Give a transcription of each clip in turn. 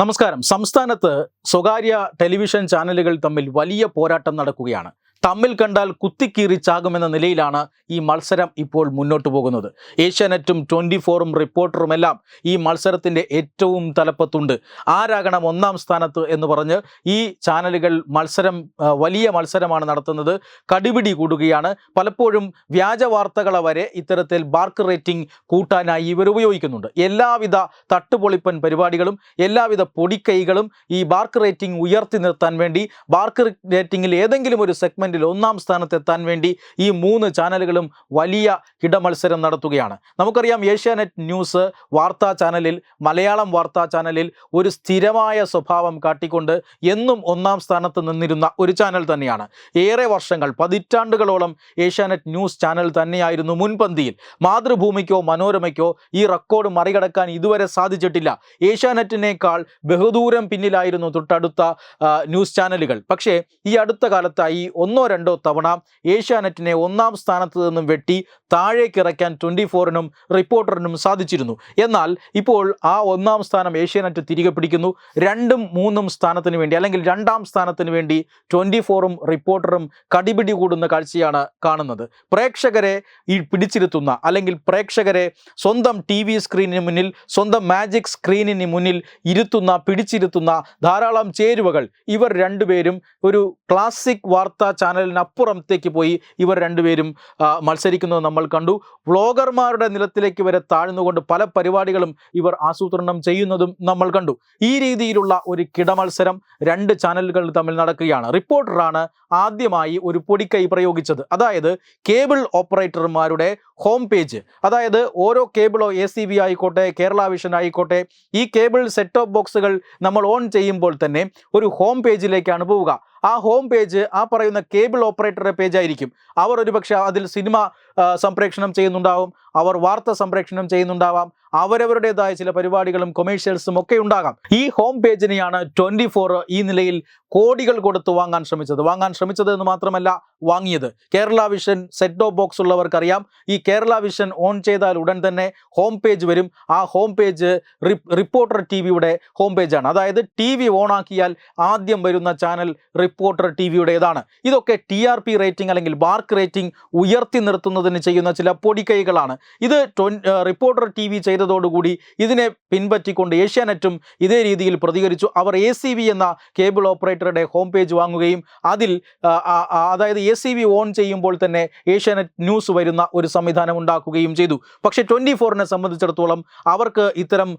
നമസ്കാരം. സംസ്ഥാനത്ത് സ്വകാര്യ ടെലിവിഷൻ ചാനലുകൾ തമ്മിൽ വലിയ പോരാട്ടം നടക്കുകയാണ്. തമ്മിൽ കണ്ടാൽ കുത്തിക്കീറി ചാകുമെന്ന നിലയിലാണ് ഈ മത്സരം ഇപ്പോൾ മുന്നോട്ട് പോകുന്നത്. ഏഷ്യാനെറ്റും ട്വന്റി ഫോറും റിപ്പോർട്ടറുമെല്ലാം ഈ മത്സരത്തിന്റെ ഏറ്റവും തലപ്പത്തുണ്ട്. ആരാകണം ഒന്നാം സ്ഥാനത്ത് എന്ന് പറഞ്ഞ് ഈ ചാനലുകൾ മത്സരം വലിയ മത്സരമാണ് നടത്തുന്നത്. കടിപിടി കൂടുകയാണ്. പലപ്പോഴും വ്യാജ വാർത്തകളെ വരെ ഇത്തരത്തിൽ ബാർക്ക് റേറ്റിംഗ് കൂട്ടാനായി ഇവർ ഉപയോഗിക്കുന്നുണ്ട്. എല്ലാവിധ തട്ടുപൊളിപ്പൻ പരിപാടികളും എല്ലാവിധ പൊടിക്കൈകളും ഈ ബാർക്ക് റേറ്റിംഗ് ഉയർത്തി നിർത്താൻ വേണ്ടി ബാർക്ക് റേറ്റിംഗിൽ ഏതെങ്കിലും ഒരു സെഗ്മെന്റിൽ ഒന്നാം സ്ഥാനത്തെത്താൻ വേണ്ടി ഈ മൂന്ന് ചാനലുകളും വലിയ ഇടമത്സരം നടത്തുകയാണ്. നമുക്കറിയാം ഏഷ്യാനെറ്റ് ന്യൂസ് വാർത്താ ചാനലിൽ മലയാളം വാർത്താ ചാനലിൽ ഒരു സ്ഥിരമായ സ്വഭാവം കാട്ടിക്കൊണ്ട് എന്നും ഒന്നാം സ്ഥാനത്ത് നിന്നിരുന്ന ഒരു ചാനൽ തന്നെയാണ്. ഏറെ വർഷങ്ങൾ പതിറ്റാണ്ടുകളോളം ഏഷ്യാനെറ്റ് ന്യൂസ് ചാനൽ തന്നെയായിരുന്നു മുൻപന്തിയിൽ. മാതൃഭൂമിക്കോ മനോരമയ്ക്കോ ഈ റെക്കോർഡ് മറികടക്കാൻ ഇതുവരെ സാധിച്ചിട്ടില്ല. ഏഷ്യാനെറ്റിനേക്കാൾ ബഹുദൂരം പിന്നിലായിരുന്നു തൊട്ടടുത്ത ന്യൂസ് ചാനലുകൾ. പക്ഷേ ഈ അടുത്ത കാലത്തായി ഒന്നോ രണ്ടോ തവണ ഏഷ്യാനെറ്റിനെ ഒന്നാം സ്ഥാനത്ത് നിന്നും വെട്ടി താഴേക്ക് ഇറക്കാൻ ട്വന്റി ഫോറിനും റിപ്പോർട്ടറിനും സാധിച്ചിരുന്നു. എന്നാൽ ഇപ്പോൾ ആ ഒന്നാം സ്ഥാനം ഏഷ്യാനെറ്റ് തിരികെ പിടിക്കുന്നു. രണ്ടും മൂന്നും സ്ഥാനത്തിന് വേണ്ടി അല്ലെങ്കിൽ രണ്ടാം സ്ഥാനത്തിന് വേണ്ടി ട്വന്റി ഫോറും റിപ്പോർട്ടറും കടിപിടി കൂടുന്ന കാഴ്ചയാണ് കാണുന്നത്. പ്രേക്ഷകരെ ഈ പിടിച്ചിരുത്തുന്ന അല്ലെങ്കിൽ പ്രേക്ഷകരെ സ്വന്തം ടി വി സ്ക്രീനിന് മുന്നിൽ സ്വന്തം മാജിക് സ്ക്രീനിന് മുന്നിൽ ഇരുത്തുന്ന പിടിച്ചിരുത്തുന്ന ധാരാളം ചേരുവകൾ ഇവർ രണ്ടുപേരും ഒരു ക്ലാസിക് വാർത്താ ചാനലിനപ്പുറത്തേക്ക് പോയി ഇവർ രണ്ടുപേരും മത്സരിക്കുന്നത് നമ്മൾ കണ്ടു. വ്ളോഗർമാരുടെ നിലത്തിലേക്ക് വരെ താഴ്ന്നുകൊണ്ട് പല പരിപാടികളും ഇവർ ആസൂത്രണം ചെയ്യുന്നതും നമ്മൾ കണ്ടു. ഈ രീതിയിലുള്ള ഒരു കിടമത്സരം രണ്ട് ചാനലുകൾ തമ്മിൽ നടക്കുകയാണ്. റിപ്പോർട്ടറാണ് ആദ്യമായി ഒരു പൊടിക്കൈ പ്രയോഗിച്ചത്. അതായത് കേബിൾ ഓപ്പറേറ്റർമാരുടെ ഹോം പേജ്. അതായത് ഓരോ കേബിളോ എ സി ബി ആയിക്കോട്ടെ കേരള വിഷൻ ആയിക്കോട്ടെ ഈ കേബിൾ സെറ്റ് ടോപ്പ് ബോക്സുകൾ നമ്മൾ ഓൺ ചെയ്യുമ്പോൾ തന്നെ ഒരു ഹോം പേജിലേക്കാണ് പോവുക. ആ ഹോം പേജ് ആ പറയുന്ന കേബിൾ ഓപ്പറേറ്ററുടെ പേജ് ആയിരിക്കും. അവർ ഒരുപക്ഷെ അതിൽ സിനിമ ആ, സംപ്രേഷണം ചെയ്യുന്നുണ്ടാവും. അവർ വാർത്ത സംപ്രേഷണം ചെയ്യുന്നുണ്ടാവാം. അവരവരുടേതായ ചില പരിപാടികളും കൊമേഴ്ഷ്യൽസും ഒക്കെ ഉണ്ടാകാം. ഈ ഹോം പേജിനെയാണ് ട്വന്റി ഫോർ ഈ നിലയിൽ കോടികൾ കൊടുത്ത് വാങ്ങാൻ ശ്രമിച്ചത്. വാങ്ങാൻ ശ്രമിച്ചത് എന്ന് മാത്രമല്ല വാങ്ങിയത്. Kerala vision set top box ഉള്ളവർക്കറിയാം. ഈ കേരള വിഷൻ ഓൺ ചെയ്താൽ ഉടൻ തന്നെ ഹോം പേജ് വരും. ആ ഹോം പേജ് റിപ്പോർട്ടർ ടി വിയുടെ ഹോം പേജാണ് അതായത് ടി വി ഓണാക്കിയാൽ ആദ്യം വരുന്ന ചാനൽ റിപ്പോർട്ടർ ടി വിയുടേതാണ് ഇതൊക്കെ ടി ആർ പി റേറ്റിംഗ് അല്ലെങ്കിൽ ബാർക്ക് റേറ്റിംഗ് ഉയർത്തി നിർത്തുന്നതിന് ചെയ്യുന്ന ചില പൊടിക്കൈകളാണ്. ഇത് റിപ്പോർട്ടർ ടി വി ചെയ്തതോടുകൂടി ഇതിനെ പിൻപറ്റിക്കൊണ്ട് ഏഷ്യാനെറ്റും ഇതേ രീതിയിൽ പ്രതികരിച്ചു. അവർ എ എന്ന കേബിൾ ഓപ്പറേറ്ററുടെ ഹോം പേജ് വാങ്ങുകയും അതിൽ അതായത് എ ഓൺ ചെയ്യുമ്പോൾ തന്നെ ഏഷ്യാനെറ്റ് ന്യൂസ് വരുന്ന ഒരു സംവിധാനം ഉണ്ടാക്കുകയും ചെയ്തു. പക്ഷേ ട്വന്റി ഫോറിനെ സംബന്ധിച്ചിടത്തോളം അവർക്ക് ഇത്തരം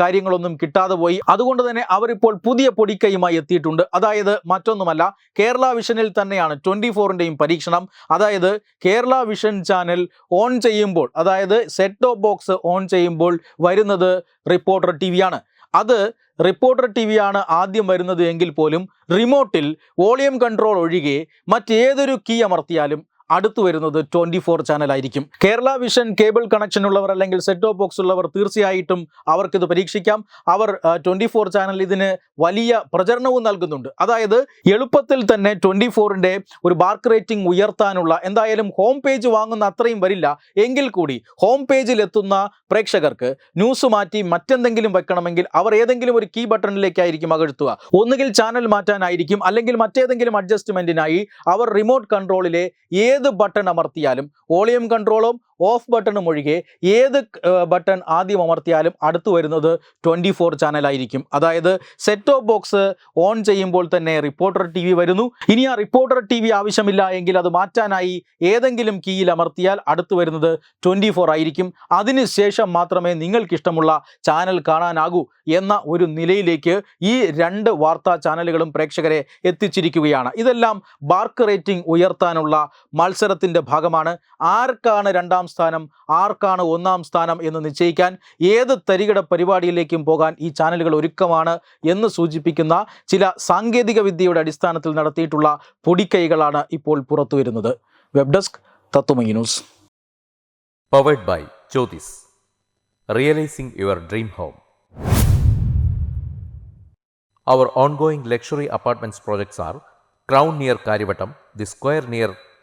കാര്യങ്ങളൊന്നും കിട്ടാതെ പോയി. അതുകൊണ്ട് തന്നെ അവരിപ്പോൾ പുതിയ പൊടിക്കൈയുമായി എത്തിയിട്ടുണ്ട്. അതായത് മറ്റൊന്നുമല്ല കേരള വിഷനിൽ തന്നെയാണ് ട്വന്റി ഫോറിന്റെയും പരീക്ഷണം. അതായത് കേരള വിഷൻ ചാനൽ ഓൺ ചെയ്യുമ്പോൾ അതായത് സെറ്റ് ടോപ്പ് ബോക്സ് ഓൺ ചെയ്യുമ്പോൾ വരുന്നത് റിപ്പോർട്ടർ ടി വിയാണ് അത് റിപ്പോർട്ടർ ടി വിയാണ് ആദ്യം വരുന്നത് എങ്കിൽ പോലും റിമോട്ടിൽ വോളിയം കൺട്രോൾ ഒഴികെ മറ്റേതൊരു കീ അമർത്തിയാലും അടുത്തു വരുന്നത് ട്വന്റി ഫോർ ചാനലായിരിക്കും. കേരള വിഷൻ കേബിൾ കണക്ഷൻ ഉള്ളവർ അല്ലെങ്കിൽ സെറ്റ് ടോപ്പ് ബോക്സ് ഉള്ളവർ തീർച്ചയായിട്ടും അവർക്കിത് പരീക്ഷിക്കാം. അവർ ട്വന്റി ഫോർ ചാനൽ ഇതിന് വലിയ പ്രചരണവും നൽകുന്നുണ്ട്. അതായത് എളുപ്പത്തിൽ തന്നെ ട്വന്റി ഫോറിന്റെ ഒരു ബാർക്ക് റേറ്റിംഗ് ഉയർത്താനുള്ള എന്തായാലും ഹോം പേജ് വാങ്ങുന്ന അത്രയും വരില്ല. എങ്കിൽ കൂടി ഹോം പേജിൽ എത്തുന്ന പ്രേക്ഷകർക്ക് ന്യൂസ് മാറ്റി മറ്റെന്തെങ്കിലും വെക്കണമെങ്കിൽ അവർ ഏതെങ്കിലും ഒരു കീ ബട്ടണിലേക്കായിരിക്കും അകഴ്ത്തുക. ഒന്നുകിൽ ചാനൽ മാറ്റാനായിരിക്കും അല്ലെങ്കിൽ മറ്റേതെങ്കിലും അഡ്ജസ്റ്റ്മെന്റിനായി അവർ റിമോട്ട് കൺട്രോളിലെ ഏത് ബട്ടൺ അമർത്തിയാലും വോളിയം കൺട്രോളും ഓഫ് ബട്ടണും ഒഴികെ ഏത് ബട്ടൺ ആദ്യം അമർത്തിയാലും അടുത്തു വരുന്നത് ട്വന്റി ഫോർ ചാനലായിരിക്കും. അതായത് സെറ്റ് ഓഫ് ബോക്സ് ഓൺ ചെയ്യുമ്പോൾ തന്നെ റിപ്പോർട്ടർ ടി വി വരുന്നു. ഇനി ആ റിപ്പോർട്ടർ ടി വി ആവശ്യമില്ല എങ്കിൽ അത് മാറ്റാനായി ഏതെങ്കിലും കീയിൽ അമർത്തിയാൽ അടുത്ത് വരുന്നത് ട്വന്റി ഫോർ ആയിരിക്കും. അതിനുശേഷം മാത്രമേ നിങ്ങൾക്കിഷ്ടമുള്ള ചാനൽ കാണാനാകൂ എന്ന ഒരു നിലയിലേക്ക് ഈ രണ്ട് വാർത്താ ചാനലുകളും പ്രേക്ഷകരെ എത്തിച്ചിരിക്കുകയാണ്. ഇതെല്ലാം ബാർക്ക് റേറ്റിംഗ് ഉയർത്താനുള്ള മത്സരത്തിന്റെ ഭാഗമാണ് ആർക്കാണ് രണ്ടാം സ്ഥാനം ആർക്കാണ് ഒന്നാം സ്ഥാനം എന്ന് നിശ്ചയിക്കാൻ ഏത് തരികിട പരിപാടിയിലേക്കും പോകാൻ ഈ ചാനലുകൾ ഒരുക്കമാണ് എന്ന് സൂചിപ്പിക്കുന്ന ചില സാങ്കേതിക വിദ്യയുടെ അടിസ്ഥാനത്തിൽ നടത്തിയിട്ടുള്ള പൊടിക്കൈകളാണ് ഇപ്പോൾ പുറത്തു വരുന്നത് web desk Tattvamayi news powered by Jyotis. Realising your dream home. Our ongoing luxury apartments projects are Crown near Karivattam, The Square near